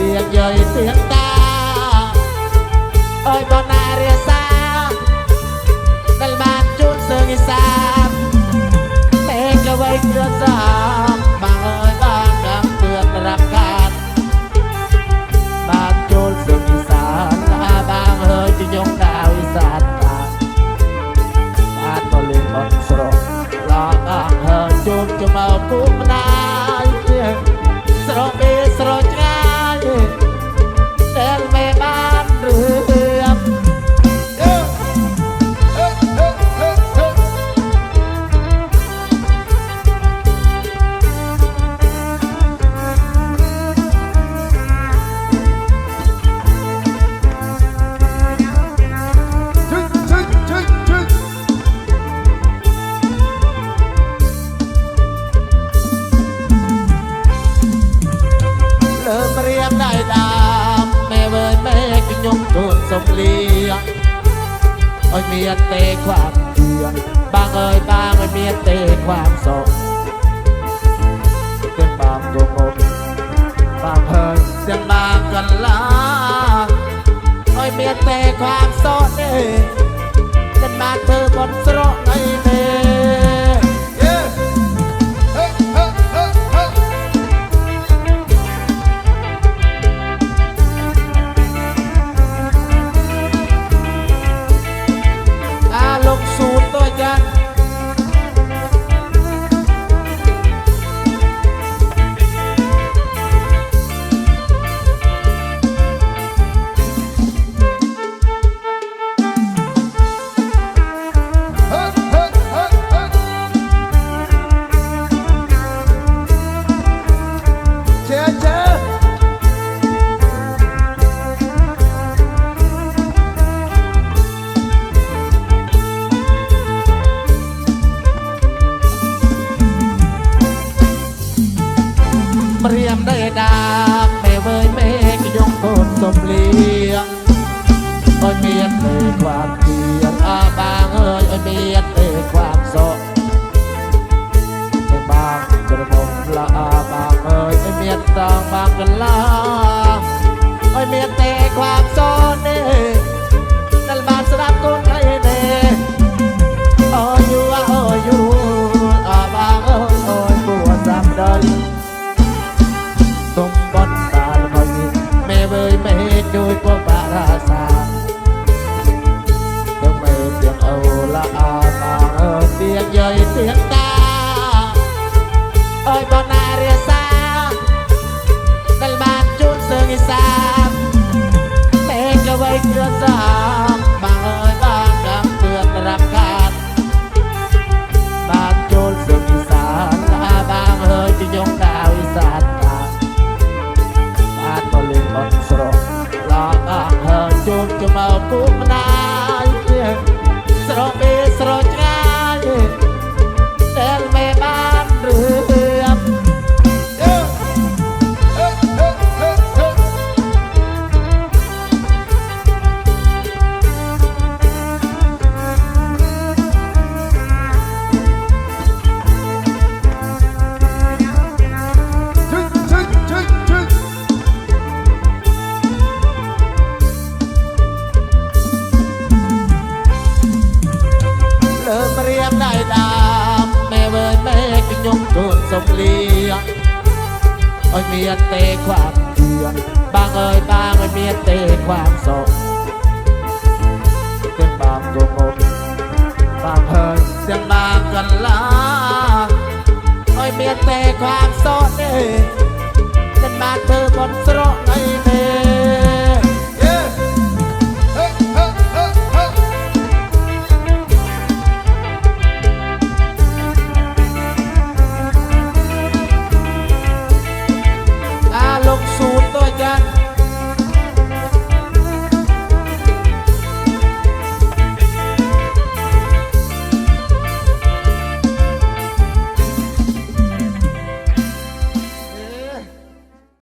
ទៀងយាយទៀងតាអើយបណារាសាដែលបានជួនសើងឥសានតែក៏វៃក្រសាបងអើយបានដល់ទឿនរាប់កាត់បានជួនសើងឥសានឡាបងអើយជយងដាវឥសានបានបានមកលេងបនស្រកឡងអងហើជួបជមកគូម្ដាយស្រកបេ มเลียงโอ้ยเมียเตะความเดือดบางเอ้ยบางเอ้ยเมียเตะความสงเป็นบางตัวงมบางเอ้ยเสียงบางกันละโอ้ยเมียเตะความสดเองเป็นบางเธอคนสระ ព្រៀមដេដាមេវើ ងហើជួបជមកគូម្ដាយស្រក ឡាមេវើមេខ្ញុំទូនសំលៀកអើយមានតែความធឿនបងអើយបងអើយមានតែความសុខទាំងបងក៏មកបងអើយទាំងបងកន្លាអើយមានតែความសុខទេមិនបានធ្វើបុណ្យស្រក់អី